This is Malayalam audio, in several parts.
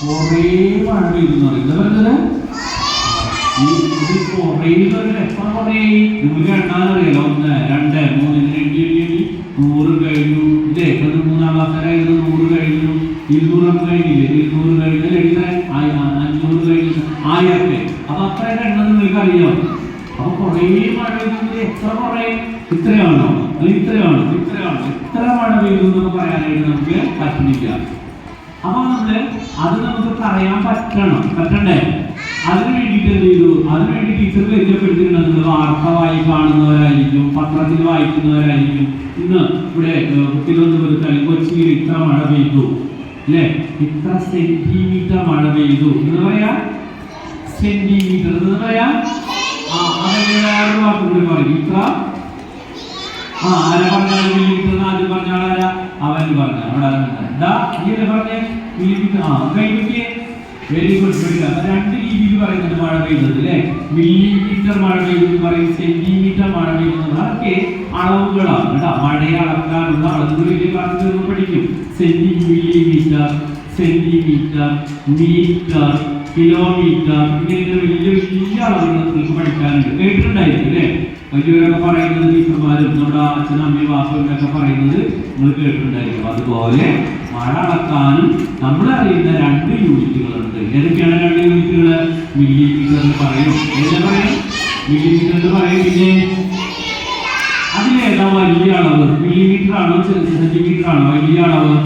കുറേ എന്ന് പറയും. എന്താ കുറയുന്നത് എത്ര കുറേ? നിങ്ങൾക്ക് എണ്ണാനറിയാലോ ഒന്ന് രണ്ട് മൂന്ന് എണ്ണി നൂറ് കഴിഞ്ഞു. ഇതേ ഇത് മൂന്നാം ക്ലാസ്സുകാരായിരുന്നു. നൂറ് കഴിഞ്ഞു. ഇരുന്നൂറൊക്കെ കഴിഞ്ഞില്ലേ? ഇരുന്നൂറ് കഴിഞ്ഞാൽ എത്ര അഞ്ഞൂറ് കഴിഞ്ഞു. ആയിരത്തെ. അപ്പൊ അത്രയൊക്കെ എണ്ണം നിങ്ങൾക്ക് അറിയാം അപ്പൊ കുറേ മഴ പെയ്യുന്നത് എത്ര കുറേ? ഇത്രയാണോ? അല്ലെങ്കിൽ ഇത്രയാണോ? ഇത്രയാണോ? എത്ര മഴ പെയ്യുന്നു എന്ന് പറയാനായിട്ട് നമുക്ക് പറ്റുന്നില്ല അപ്പൊ നമ്മൾ അത് നമുക്ക് പറയാൻ പറ്റണം. പറ്റണ്ടേ? അതിന് വേണ്ടിയിട്ട് എന്ത് ചെയ്തു? അതിന് വേണ്ടി ടീച്ചർ പരിചയപ്പെടുത്തിയിട്ടുണ്ട്. വാർത്ത വായി കാണുന്നവരായിരിക്കും പത്രത്തിൽ വായിക്കുന്നവരായിരിക്കും. ഇന്ന് ഇവിടെ തിരുവനന്തപുരത്ത് അല്ലെങ്കിൽ കൊച്ചിയിൽ ഇത്ര മഴ പെയ്തു. അല്ലേ? ഇത്ര സെന്റിമീറ്റർ മഴ പെയ്തു. എന്ന് പറയാ? സെന്റിമീറ്റർ എന്ന് പറയാ? ആ പറയും? ഇത്ര? ആ ആരാ പറഞ്ഞാൽ മില്ലിമീറ്റർ ആദ്യം പറഞ്ഞാൽ ആരാ അവൻ പറഞ്ഞു അവിടെ അല്ലേ പറഞ്ഞേ? ആ കൈപറ്റിയേ വെരി ഗുഡ് വെരി രണ്ട് രീതിയിൽ പറയുന്നുണ്ട് മഴ പെയ്യുന്നത് അല്ലേ? മില്ലിമീറ്റർ മഴ പെയ്തു എന്ന് പറയും സെന്റിമീറ്റർ മഴ പറയും. അതൊക്കെ അളവുകളാണ്. കേട്ടോ മഴയെ അളക്കാനുള്ള അളവുകളിൽ ക്ലാസ്സിൽ നമ്മൾ പഠിക്കും. Centi millimetre centimetre metre kilometre ഇങ്ങനെ വലിയ വലിയ അളവുകൾ നിങ്ങൾക്ക് പഠിക്കാനുണ്ട്. കേട്ടിട്ടുണ്ടായിരിക്കും അല്ലേ? വലിയവരൊക്കെ പറയുന്നത് ടീച്ചർമാരും നമ്മുടെ അച്ഛനും അമ്മയും വാസുവിനൊക്കെ പറയുന്നത് നിങ്ങൾ കേട്ടിട്ടുണ്ടായിരിക്കും. അതുപോലെ മഴ അളക്കാനും നമ്മൾ അറിയുന്ന രണ്ട് യൂണിറ്റുകളുണ്ട്. ഏതൊക്കെയാണ് രണ്ട് യൂണിറ്റുകൾ മില്ലിമീറ്റർ എന്ന് പറയും. ഏതാ പറയും? മില്ലിമീറ്റർ എന്ന് പറയും പിന്നെ അതിലേതാ വലിയ അളവ്? മില്ലി മീറ്റർ ആണോ സെന്റിമീറ്റർ ആണോ? വലിയ അളവ്?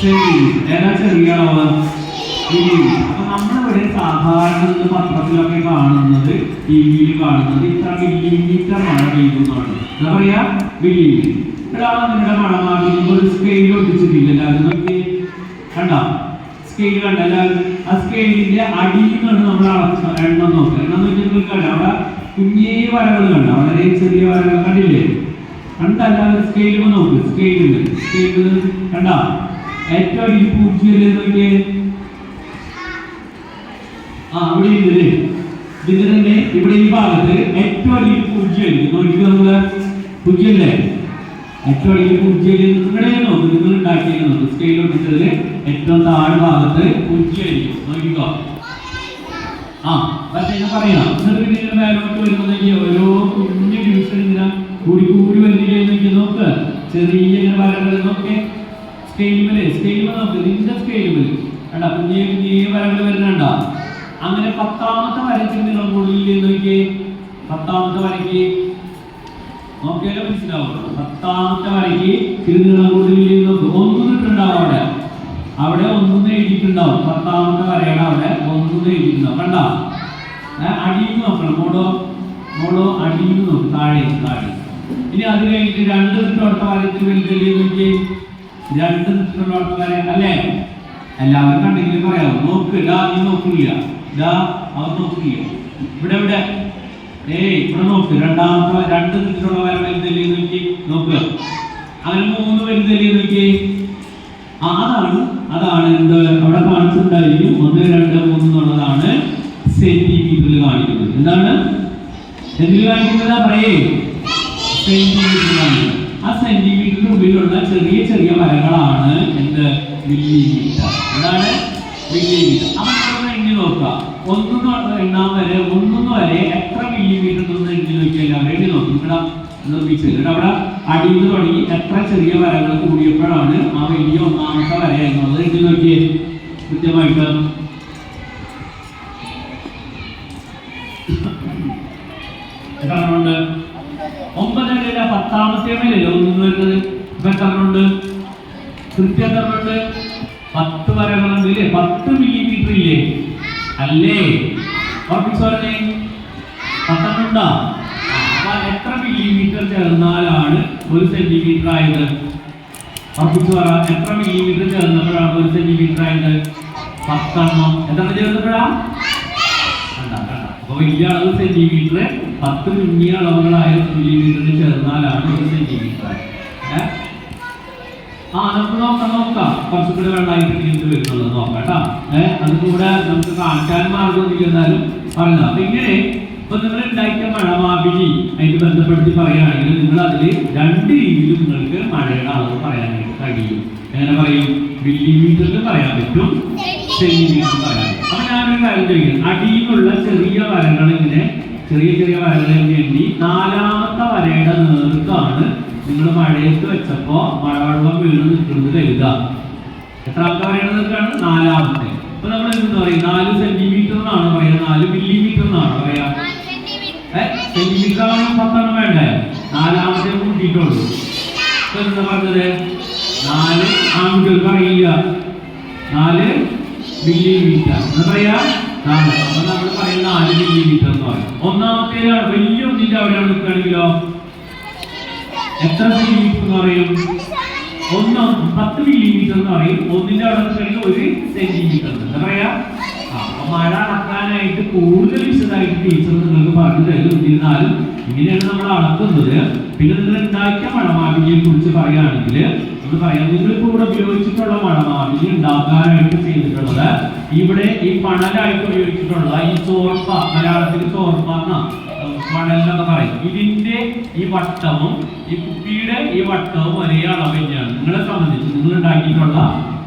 സെന്റിമീറ്റർ ഏതാ ചെറിയ അളവ്? നമ്മളിവിടെ സാധാരണ പത്രത്തിലൊക്കെ കാണുന്നത് ടി വിയിൽ കാണുന്നത് ഇത്ര മില്ലിമീറ്റർ മഴ പെയ്തു എന്നാണ്. എന്താ പറയാ? മില്ലിമീറ്റർ നിങ്ങളുടെ മഴ മാറി ഒരു സ്കെയിൽ ഒട്ടിച്ചിട്ടില്ല എല്ലാവരും. കണ്ട? സ്കെയിൽ കണ്ട എല്ലാവരും? ആ സ്കെയിലിന്റെ അടിയിൽ നിന്നാണ് നമ്മൾ അളക്ക എണ്ണം നോക്കുക എണ്ണം നിങ്ങൾക്ക് കണ്ട? അവിടെ കുഞ്ഞേ വരകൾ കണ്ട? വളരെ ചെറിയ വരകൾ കണ്ടില്ലേ? കണ്ടല്ലാതെ സ്കെയിലുമ്പോൾ നോക്ക്. സ്കെയിലുണ്ട് സ്കെയിൽ കണ്ട? ഏറ്റവും അടിയിൽ പൂജ്യം ആ ഇവിടെ ഇല്ലേ? ഇതിന്റെ തന്നെ ഇവിടെ ഈ ഭാഗത്ത് ഏറ്റവും അടിയിൽ പൂജ്യം ഉണ്ട് നോക്കി നമ്മൾ. പൂജ്യം ഏറ്റവും അടിയിൽ പൂജ്യം നോക്ക് നിങ്ങൾ ഉണ്ടാക്കിയത് നോക്ക്. സ്കെയിൽ ഒട്ടിച്ചതിൽ ഏറ്റവും താഴെ ഭാഗത്ത് പൂജ്യം ആയിരിക്കും നോക്കിക്കോ. ആ പക്ഷേ ഞാൻ പറയാം. എന്നിട്ട് പിന്നെ ഇതിന്റെ മേലോട്ട് വരുന്നതെങ്കിൽ ഓരോ കുഞ്ഞു ഡിവിഷൻ ഇങ്ങനെ കൂടി കൂടി വരുന്നില്ലേ നോക്ക് ചെറിയ ഇങ്ങനെ വരകൾ നോക്കെ. സ്കെയിലുമല്ലേ സ്കെയിലിൽ നോക്ക്. നിന്റെ സ്കെയിലുമൽ കണ്ട? കുഞ്ഞേ കുഞ്ഞേ വരകൾ വരുന്നുണ്ടോ? അങ്ങനെ പത്താമത്തെ വരയ്ക്ക് നിങ്ങൾ മുകളിൽ നോക്കിയേ. പത്താമത്തെ വരയ്ക്ക്. നോക്കിയാലോ മനസ്സിലാവും. പത്താമത്തെ വരയ്ക്ക് തിരുനീളം ഇട്ടുണ്ടാവും അവിടെ. അവിടെ ഒന്നും എഴുതിയിട്ടുണ്ടാവും. പത്താമത്തെ വരയുടെ അവിടെ ഒന്നും എഴുതിയിട്ടുണ്ടാവും. കണ്ട? അടിയിൽ നോക്കണം. മോളോ മോളോ അടിയിൽ നോക്ക്. താഴെ താഴെ. ഇനി അത് കഴിഞ്ഞിട്ട് രണ്ട് നിട്ടോടത്ത വരയ്ക്ക് വലുതല്ലേ രണ്ട് നിട്ടോടത്ത വര അല്ലേ? എല്ലാവരും കണ്ടെങ്കിലും പറയാം. നോക്ക്. നീ നോക്കില്ല. ഡാ അവൻ നോക്കില്ല ഇവിടെ ഇവിടെ. ഏയ് ഇവിടെ നോക്ക്. രണ്ടാമത്തെ രണ്ട് തിരിച്ചുള്ള വര വലുതല്ലേ നോക്കി. നോക്കുക അങ്ങനെ മൂന്ന് വലുതല്ലേ നോക്കി അതാണ് അതാണ് എന്ത് അവിടെ കാണിച്ചിട്ടുണ്ടായിരിക്കും ഒന്ന് രണ്ട് മൂന്ന് എന്നുള്ളതാണ് സെന്റിമീറ്ററിൽ കാണിക്കുന്നത്. എന്താണ്? എന്തിൽ കാണിക്കുന്നത്? പറയേ. സെന്റിമീറ്റർ കാണിക്കുന്നത്. ആ സെന്റിമീറ്ററിന് ഉള്ളിലുള്ള ചെറിയ ചെറിയ വരകളാണ് എന്ത്? മില്ലിമീറ്റർ എന്താണ്? മില്ലിമീറ്റർ എണ്ണി നോക്കുക. ഒന്നും എണ്ണാൻ വരെ ഒന്നും വരെ എത്ര മില്ലിമീറ്റർ എന്ന് എണ്ണി നോക്കിയാൽ അവർ എണ്ണി നോക്കും. ഇവിടെ നിർമ്മിച്ചത് അവിടെ അടിയിൽ നിന്ന് തുടങ്ങി എത്ര ചെറിയ വരകൾ കൂടിയപ്പോഴാണ് ആ വലിയ ഒന്നാമത്തെ വര എന്നുള്ളത് എണ്ണി നോക്കിയേ. കൃത്യമായിട്ട്. എത്ര ഒമ്പതല്ല പത്താമത്തെ മേലല്ലേ ഒന്നും വരുന്നത്. ഇപ്പൊ കൃത്യം പത്ത് വരകളുണ്ട് ഇല്ലേ? പത്ത് മില്ലിമീറ്റർ ഇല്ലേ? അല്ലേ? ഉറപ്പിച്ചോളേ പത്തെണ്ണുണ്ടോ അപ്പൊ എത്ര മില്ലിമീറ്റർ ചേർന്നാലാണ് ഒരു സെന്റിമീറ്റർ ആയത്? ഉറപ്പിച്ചു പറ എത്ര മില്ലിമീറ്റർ ചേർന്നപ്പോഴാണ് ഒരു സെന്റിമീറ്റർ ആയത്? പത്തെണ്ണം. എത്ര ചേർന്നപ്പോഴാ? അപ്പൊ വലിയ അളവ് സെന്റിമീറ്റർ പത്ത് മില്ലിയ അളവുകളായ മില്ലിമീറ്ററിന് ചേർന്നാലാണ് ഒരു സെന്റിമീറ്റർ ഏ? ആ നമുക്ക് നോക്കാം നോക്കാം. കുറച്ചുകൂടെ വെള്ളമായിട്ട് ഇങ്ങോട്ട് വരുന്നുള്ളത്. നോക്കാം കേട്ടോ. ഏഹ് അതുകൂടെ നമുക്ക് കാണിക്കാൻ മാർഗമൊന്നും എന്നാലും പറയുന്നത് അപ്പൊ ഇങ്ങനെ ഇപ്പൊ നിങ്ങൾ ഉണ്ടാക്കിയ മഴമാപിനി അതിന് ബന്ധപ്പെടുത്തി പറയുകയാണെങ്കിൽ നിങ്ങൾ അതിൽ രണ്ട് രീതിയിൽ നിങ്ങൾക്ക് മഴയുടെ അളവ് പറയാനായിട്ട് കഴിയും. എങ്ങനെ പറയും? മില്ലിമീറ്ററിൽ പറയാൻ പറ്റും സെന്റിമീറ്ററിൽ പറയാൻ പറ്റും. അപ്പൊ ഞാനൊരു കാര്യം ചോദിക്കാം. അടിയിലുള്ള ചെറിയ വരകൾ ഇങ്ങനെ ചെറിയ ചെറിയ വരകളിൽ വേണ്ടി നാലാമത്തെ വരയുടെ നേർക്കാണ് നിങ്ങൾ മഴയത്ത് വെച്ചപ്പോ മഴവെള്ളം വീണ് നിൽക്കുന്നത് കരുതുക എത്ര ആൾക്കാർ നേർക്കാണ് നാലാമത്തെ അപ്പൊ നമ്മൾ എന്താ പറയുക? നാല് സെന്റിമീറ്റർ എന്നാണ് പറയാ നാല് മില്ലിമീറ്റർ എന്നാണ് പറയാ സെന്റിമീറ്റർ ആവണം പത്തെണ്ണം വേണ്ടേ? നാലാമത്തെ കൂട്ടിയിട്ടുള്ളൂ. ഇപ്പൊ എന്താ പറഞ്ഞത്? നാല് ആൺകുട്ടികൾക്ക് പറയില്ല നാല് മില്ലിമീറ്റർ. എന്ന് പറയാ? നാല്. അപ്പൊ നമ്മൾ പറയുന്ന നാല് മില്ലിമീറ്റർ എന്ന് പറയും. ഒന്നാമത്തെ വലിയ ഒന്നിന്റെ അവിടെയാണ് നിൽക്കുകയാണെങ്കിലോ? എത്ര സെന്റിമീറ്റർ എന്ന് പറയും? ഒന്ന് പത്ത് മില്ലിമീറ്റർ എന്ന് പറയും. ഒന്നിന്റെ അവിടെ നിൽക്കുകയാണെങ്കിൽ ഒരു സെന്റിമീറ്റർ എന്ന് പറയാ? അപ്പൊ മഴ അളക്കാനായിട്ട് കൂടുതൽ വിശദമായിട്ട് ടീച്ചർ നിങ്ങൾക്ക് പറഞ്ഞു തരും. ഇങ്ങനെയാണ് നമ്മൾ അളക്കുന്നത്. പിന്നെ നിങ്ങൾ ഉണ്ടാക്കിയ മഴമാവിനെ കുറിച്ച് പറയുകയാണെങ്കിൽ നമ്മൾ പറയാം നിങ്ങൾ ഇപ്പോൾ ഇവിടെ ഉപയോഗിച്ചിട്ടുള്ള മഴമാവിനെ ഉണ്ടാക്കാനായിട്ട് ചെയ്തിട്ടുള്ളത് ഇവിടെ ഈ മണലായിട്ട് ഉപയോഗിച്ചിട്ടുള്ള ഈ ചോർപ്പ മലയാളത്തിൽ ചോർപ്പ എന്നാ? മണലെന്നൊക്കെ പറയും. ഇതിന്റെ ഈ വട്ടവും ഈ കുപ്പിയുടെ ഈ വട്ടവും ഒരേ അളവ് നിങ്ങളെ സംബന്ധിച്ച് നിങ്ങൾ ഉണ്ടാക്കിയിട്ടുള്ള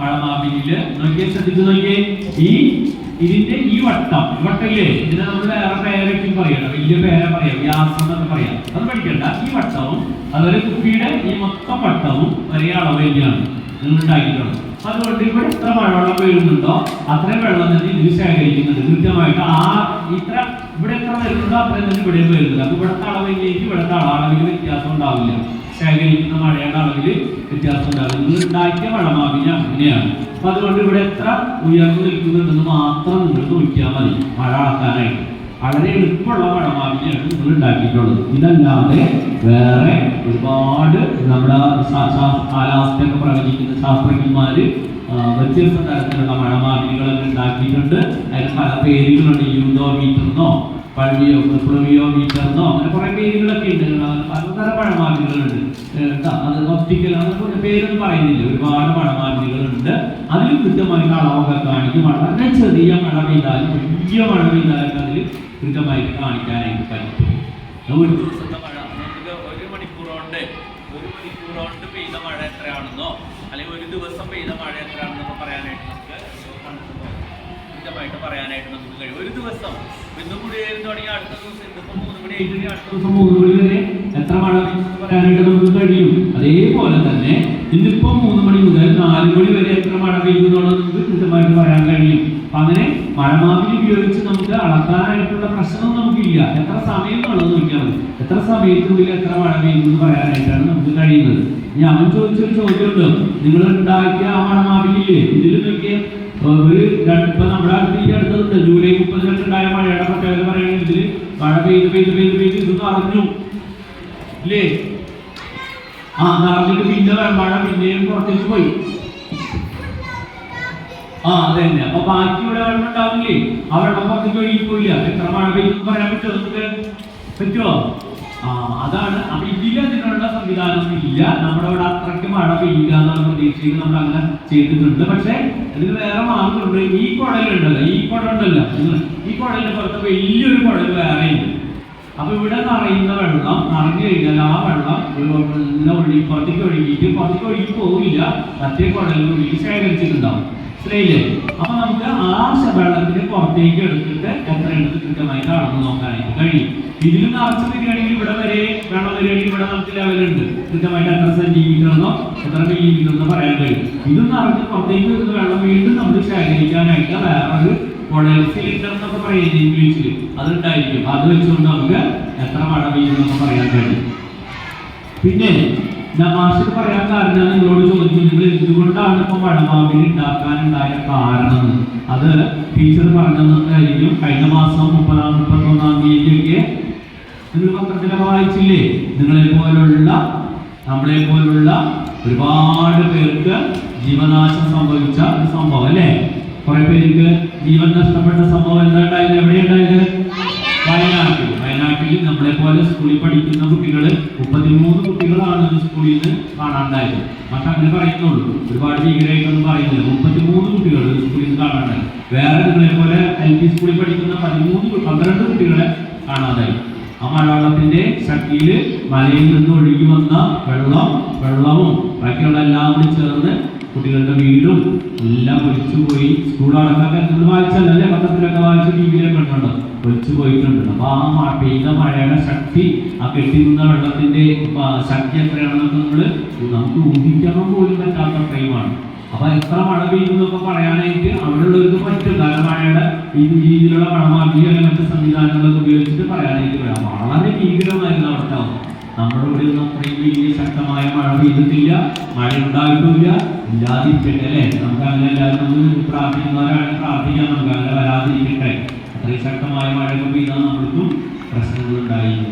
മഴമാവിനിൽ നോക്കിയേ ശ്രദ്ധിച്ചു നോക്കിയേ. ഈ ഇതിന്റെ ഈ വട്ടം ഈ വട്ടമില്ലേ? ഇതിനെ നമ്മൾ വേറെ പേരൊക്കെ പറയണം. വലിയ പേര പറയാം വ്യാസം എന്നൊക്കെ പറയാം. അത് പഠിക്കണ്ട. ഈ വട്ടവും അതുപോലെ കുപ്പിയുടെ ഈ മൊത്തം വട്ടവും ഒരേ അളവ് നിങ്ങൾ ഉണ്ടാക്കിയിട്ടുള്ളത്. അതുകൊണ്ട് ഇവിടെ എത്ര മഴവെള്ളം വീഴുന്നുണ്ടോ അത്രയും വെള്ളം തന്നെ ഇത് ശേഖരിക്കുന്നുണ്ട്. കൃത്യമായിട്ട് ആ ഇത്ര ഇവിടെ എത്ര വരുന്നുണ്ടോ അത്രയും തന്നെ ഇവിടെ വരുന്നത് അപ്പൊ ഇവിടുത്തെ അളവിലേക്ക് ഇവിടുത്തെ അളവിൽ വ്യത്യാസം ഉണ്ടാവില്ല. ശേഖരിക്കുന്ന മഴയുടെ അളവിൽ വ്യത്യാസം ഉണ്ടാവില്ല. നിങ്ങൾ ഉണ്ടാക്കിയ മഴമാവിന് അങ്ങനെയാണ്. അപ്പൊ അതുകൊണ്ട് ഇവിടെ എത്ര ഉയർന്നു നിൽക്കുന്നുണ്ടെന്ന് മാത്രം നിങ്ങൾ നോക്കിയാൽ മതി. മഴ അളക്കാനായിട്ട്. വളരെ എളുപ്പമുള്ള മഴമാവിനെയാണ് നിങ്ങൾ ഉണ്ടാക്കിയിട്ടുള്ളത്. ഇതല്ലാതെ വേറെ ഒരുപാട് നമ്മുടെ കാലാവസ്ഥയൊക്കെ പ്രവചിക്കുന്ന ശാസ്ത്രജ്ഞന്മാർ വ്യത്യസ്ത തരത്തിലുള്ള മഴമാതിരികളെല്ലാം ഉണ്ടാക്കിയിട്ടുണ്ട്. അതിന് പല പേരുകളുണ്ട്. യൂഡോമീറ്റർ എന്നോ പഴവിയോ പ്ലവിയോ എന്നോ അങ്ങനെ കുറെ പേരുകളൊക്കെ ഉണ്ട്. പലതരം മഴമാതിരികളുണ്ട് അത് ഒപ്റ്റിക്കൽ അങ്ങനെ പേരൊന്നും പറയുന്നില്ല. ഒരുപാട് മഴമാതിരികളുണ്ട് അതിൽ കൃത്യമായിട്ട് അളവൊക്കെ കാണിക്കും. വളരെ ചെറിയ മഴ പെയ്താലും വലിയ മഴ പെയ്താലൊക്കെ അതിൽ കൃത്യമായിട്ട് കാണിക്കാനായിട്ട് പറ്റും. ഒരു ദിവസത്തെ മഴ നമുക്ക് ഒരു മണിക്കൂർ കൊണ്ട് ഒരു മണിക്കൂർ കൊണ്ട് പെയ്ത മഴ എത്രയാണെന്നോ അല്ലെങ്കിൽ ഒരു ദിവസം പെയ്ത മഴ എത്രയാണെന്നൊക്കെ പറയാനായിട്ട് നമുക്ക് കൃത്യമായിട്ട് പറയാനായിട്ട് നമുക്ക് കഴിയും. ഒരു ദിവസം ഇന്ന് കൂടി തുടങ്ങി അടുത്ത ദിവസം ഇന്നിപ്പോ മൂന്ന് മണി ഏഴ് മണി അടുത്ത ദിവസം മൂന്ന് മണി വരെ എത്ര മഴ പറയാനായിട്ട് നമുക്ക് കഴിയും. അതേപോലെ തന്നെ ഇന്നിപ്പോ മൂന്ന് മണി മുതൽ നാല് മണി വരെ എത്ര മഴ പെയ്യുന്നുള്ളത് നമുക്ക് കൃത്യമായിട്ട് പറയാൻ കഴിയും. അങ്ങനെ മഴമാതിരി ഉപയോഗിച്ച് അളക്കാനായിട്ടുള്ള പ്രശ്നം നമുക്കില്ല. എത്ര സമയം എന്നുള്ളത് നോക്കിയാൽ എത്ര സമയത്തിനുള്ളിൽ എത്ര മഴ പെയ്യുമെന്ന് പറയാനായിട്ടാണ് നമുക്ക് കഴിയുന്നത്. ഇനി അവൻ ചോദിച്ചൊരു ചോദ്യമുണ്ട്. നിങ്ങൾ ഉണ്ടാക്കിയ ആ മഴമാവിനില്ലേ ഇതിൽ നോക്കിയ ഒരു ഇപ്പൊ നമ്മുടെ അടുത്ത് ഈ അടുത്തുണ്ട്. ജൂലൈ മുപ്പതിനൊക്കെ ഉണ്ടായ മഴയുടെ പ്രത്യേകത പറയുകയാണെങ്കിൽ മഴ പെയ്ത് പെയ്ത് പെയ്ത് പെയ്ത് ഇത് നിറഞ്ഞു ഇല്ലേ? ആ നിറഞ്ഞിട്ട് പിന്നെ മഴ പിന്നെയും പുറത്തേക്ക് പോയി. ആ അതെ തന്നെ. അപ്പൊ ബാക്കി ഇവിടെ വെള്ളം ഉണ്ടാവില്ലേ ആ വെള്ളം പുറത്തേക്ക് ഒഴുകി പോയില്ല എത്ര മഴ പെയ്യുന്നു പറയാൻ പറ്റുമോ നമുക്ക്? പറ്റുമോ? ആ അതാണ്. അപ്പൊ ഇതിൽ അതിനുള്ള സംവിധാനം ഇല്ല. നമ്മുടെ ഇവിടെ അത്രയ്ക്ക് മഴ പെയ്യില്ല എന്നുള്ള പ്രതീക്ഷയിൽ നമ്മൾ അങ്ങനെ ചെയ്തിട്ടുണ്ട്. പക്ഷെ ഇതിന് വേറെ മാർഗമുണ്ട്. ഈ കുഴലുണ്ടല്ലോ ഈ കുഴ ഉണ്ടല്ലോ ഈ കുഴലിന് പുറത്ത് വലിയൊരു കുഴൽ വേറെ ഉണ്ട്. അപ്പൊ ഇവിടെ നിറയുന്ന വെള്ളം നിറഞ്ഞു കഴിഞ്ഞാൽ ആ വെള്ളം ഒഴുകി പുറത്തേക്ക് ഒഴുകിയിട്ട് പുറത്തേക്ക് ഒഴുകി പോവില്ല. മറ്റേ കുഴലിൽ ഒഴുകി ശേഖരിച്ചിട്ടുണ്ടാവും. മനസ്സിലായില്ലേ അപ്പൊ നമുക്ക് ആ വെള്ളത്തിന് പുറത്തേക്ക് എടുത്തിട്ട് എത്ര എടുത്ത് കൃത്യമായിട്ട് അളന്ന് നോക്കാനായിട്ട് കഴിയും ഇതിൽ നിറച്ച് വരികയാണെങ്കിൽ ഇവിടെ വരെ വെള്ളം വരികയാണെങ്കിൽ ഇവിടെ നമുക്ക് ലെവലുണ്ട്. കൃത്യമായിട്ട് എത്ര സെന്റിമീറ്റർ എന്നോ എത്ര മില്ലിമീറ്റർ എന്നോ പറയാൻ കഴിയും. ഇത് നിറഞ്ഞ് പുറത്തേക്ക് വരുന്ന വെള്ളം വീണ്ടും നമ്മൾ ശേഖരിക്കാനായിട്ട് വേറൊരു കുഴൽ സിലിണ്ടർ എന്നൊക്കെ പറയുന്നത് ഇംഗ്ലീഷിൽ അതുണ്ടായിരിക്കും. അത് വെച്ചുകൊണ്ട് നമുക്ക് എത്ര മഴ പെയ്യുമെന്നൊക്കെ പറയാൻ കഴിയും. പിന്നെ മാഷിന് പറയാൻ കാരണം നിങ്ങളോട് ചോദിച്ചു നിങ്ങൾ എന്തുകൊണ്ടാണ് ഇപ്പൊ മഴമാവിന് ഉണ്ടാക്കാനുണ്ടായ കാരണം? അത് ടീച്ചർ പറഞ്ഞതായിരിക്കും കഴിഞ്ഞ മാസം മുപ്പതാം മുപ്പത്തൊന്നാം തീയതിയൊക്കെ നിങ്ങൾ പത്രത്തിലൊക്കെ വായിച്ചില്ലേ? നിങ്ങളെ പോലുള്ള നമ്മളെ പോലുള്ള ഒരുപാട് പേർക്ക് ജീവനാശം സംഭവിച്ച ഒരു സംഭവം അല്ലേ? കുറെ പേർക്ക് ജീവൻ നഷ്ടപ്പെട്ട സംഭവം എന്താ ഉണ്ടായത്? എവിടെയുണ്ടായത് വയനാട്ടിൽ. വയനാട്ടിൽ നമ്മളെ പോലെ സ്കൂളിൽ പഠിക്കുന്ന കുട്ടികൾ മുപ്പത്തിമൂന്ന് കുട്ടികളാണ് സ്കൂളിൽ നിന്ന് കാണാണ്ടായത്. പക്ഷെ അങ്ങനെ പറയുന്നുള്ളൂ. ഒരുപാട് ഭീകരമായിട്ടൊന്നും പറയുന്നില്ല. മുപ്പത്തിമൂന്ന് കുട്ടികൾ സ്കൂളിൽ നിന്ന് കാണാണ്ടായി. വേറെ നിങ്ങളെ പോലെ എൽ പി സ്കൂളിൽ പഠിക്കുന്ന പതിമൂന്ന് പന്ത്രണ്ട് കുട്ടികളെ കാണാതായി. ആ മഴവെള്ളത്തിന്റെ ശക്തിയിൽ മലയിൽ നിന്ന് ഒഴുകി വന്ന വെള്ളം വെള്ളവും ബാക്കിയുള്ള എല്ലാം കൂടി ചേർന്ന് കുട്ടികളുടെ വീടും എല്ലാം ഒഴിച്ചു പോയി സ്കൂൾ അടക്കാൻ വായിച്ചല്ലേ പത്രത്തിലൊക്കെ വായിച്ച ടി വിയിലൊക്കെ കണ്ടുണ്ടോ ഒഴിച്ചു പോയിട്ടുണ്ട് അപ്പൊ ആ മഴ പെയ്ത മഴയുടെ ശക്തി ആ കെട്ടി നിന്ന വെള്ളത്തിന്റെ ശക്തി എത്രയാണെന്നൊക്കെ നമ്മൾ നമുക്ക് ഊഹിക്കാൻ പോലും പറ്റാത്ത ടൈമാണ് അപ്പൊ എത്ര മഴ പെയ്യുന്നൊക്കെ പറയാനായിട്ട് അവിടെയുള്ളവർക്ക് പറ്റും. കാരണം മഴയുടെ ഈ രീതിയിലുള്ള മഴമാർഗീയ മറ്റ് സംവിധാനങ്ങളൊക്കെ ഉപയോഗിച്ചിട്ട് പറയാനായിട്ട് വരാം. വളരെ ഭീകരമായിരുന്നു അവിടുത്തെ നമ്മുടെ ഇവിടെ ഒന്നും അത്രയും വലിയ ശക്തമായ മഴ പെയ്തിട്ടില്ല. മഴ ഉണ്ടായിട്ടില്ല. ഇല്ലാതിരിക്കട്ടെ അല്ലേ? നമുക്ക് അങ്ങനെ എല്ലാവരും പ്രാർത്ഥിക്കുന്നവരാണ് പ്രാർത്ഥിക്കാൻ നമുക്ക് അങ്ങനെ വരാതിരിക്കട്ടെ. അത്രയും ശക്തമായ മഴ പെയ്താൽ നമ്മൾക്കും പ്രശ്നങ്ങൾ ഉണ്ടായി